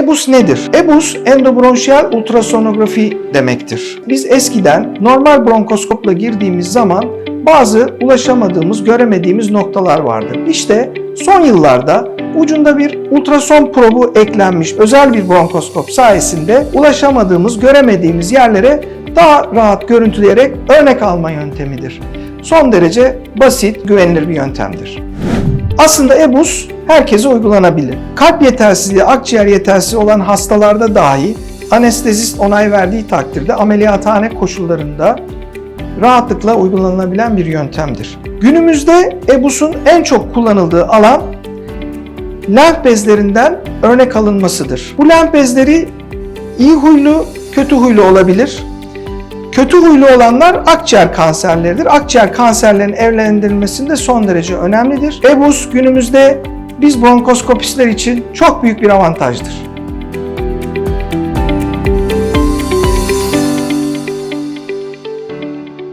EBUS nedir? EBUS endobronşiyal ultrasonografi demektir. Biz eskiden normal bronkoskopla girdiğimiz zaman bazı ulaşamadığımız, göremediğimiz noktalar vardır. İşte son yıllarda ucunda bir ultrason probu eklenmiş özel bir bronkoskop sayesinde ulaşamadığımız, göremediğimiz yerlere daha rahat görüntüleyerek örnek alma yöntemidir. Son derece basit, güvenilir bir yöntemdir. Aslında EBUS herkese uygulanabilir. Kalp yetersizliği, akciğer yetersizliği olan hastalarda dahi anestezist onay verdiği takdirde ameliyathane koşullarında rahatlıkla uygulanabilen bir yöntemdir. Günümüzde EBUS'un en çok kullanıldığı alan lenf bezlerinden örnek alınmasıdır. Bu lenf bezleri iyi huylu, kötü huylu olabilir. Kötü huylu olanlar akciğer kanserleridir. Akciğer kanserlerinin evlendirilmesinde son derece önemlidir. EBUS günümüzde biz bronkoskopistler için çok büyük bir avantajdır.